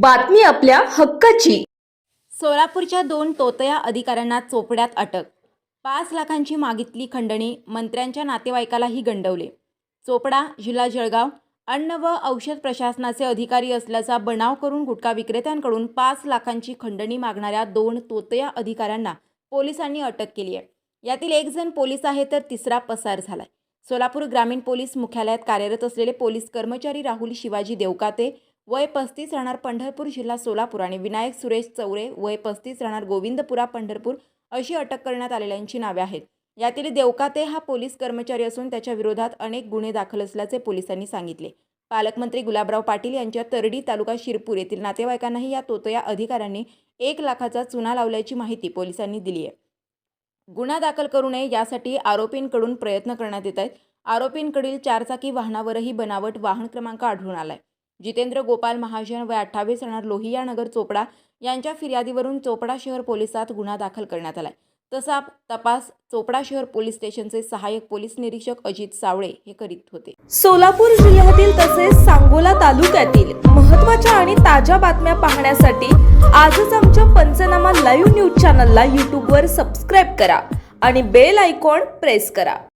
बातमी आपल्या हक्काची. सोलापूरच्या दोन तोतया अधिकाऱ्यांना चोपड्यात अटक. पाच लाखांची मागितली खंडणी मंत्र्यांच्या नातेवाईकालाही गंडवले. चोपडा जिल्हा जळगाव अन्न व औषध प्रशासनाचे अधिकारी असल्याचा बनाव करून गुटखा विक्रेत्यांकडून पाच लाखांची खंडणी मागणाऱ्या दोन तोतया अधिकाऱ्यांना पोलिसांनी अटक केली आहे. यातील एक जण पोलीस आहे तर तिसरा पसार झालाय. सोलापूर ग्रामीण पोलीस मुख्यालयात कार्यरत असलेले पोलीस कर्मचारी राहुल शिवाजी देवकाते वय पस्तीस राहणार पंढरपूर जिल्हा सोलापूर आणि विनायक सुरेश चौरे वय पस्तीस राहणार गोविंदपुरा पंढरपूर अशी अटक करण्यात आलेल्यांची नावे आहेत. यातील देवकाते हा पोलीस कर्मचारी असून त्याच्या विरोधात अनेक गुन्हे दाखल असल्याचे पोलिसांनी सांगितले. पालकमंत्री गुलाबराव पाटील यांच्या तरडी तालुका शिरपूर येथील नातेवाईकांनाही या तोतया अधिकाऱ्यांनी एक लाखाचा चुना लावल्याची माहिती पोलिसांनी दिली आहे. गुन्हा दाखल करू नये यासाठी आरोपींकडून प्रयत्न करण्यात येत आहेत. आरोपींकडील चारचाकी वाहनावरही बनावट वाहन क्रमांक आढळून आलाय. जितेंद्र गोपाल महाजन व अठ्ठावीस राहणार लोहिया नगर चोपडा यांच्या फिर्यादीवरून चोपडा शहर पोलिसात गुन्हा दाखल करण्यात आलाय. तसा तपास चोपडा शहर पोलीस स्टेशनचे सहाय्यक पोलीस निरीक्षक अजित सावळे हे करीत होते. सोलापूर जिल्ह्यातील तसेच सांगोला तालुक्यातील महत्त्वाच्या आणि ताज्या बातम्या पाहण्यासाठी आजच आमच्या पंचनामा लाईव्ह न्यूज चॅनलला यूट्यूबवर सबस्क्राईब करा आणि बेल आयकॉन प्रेस करा.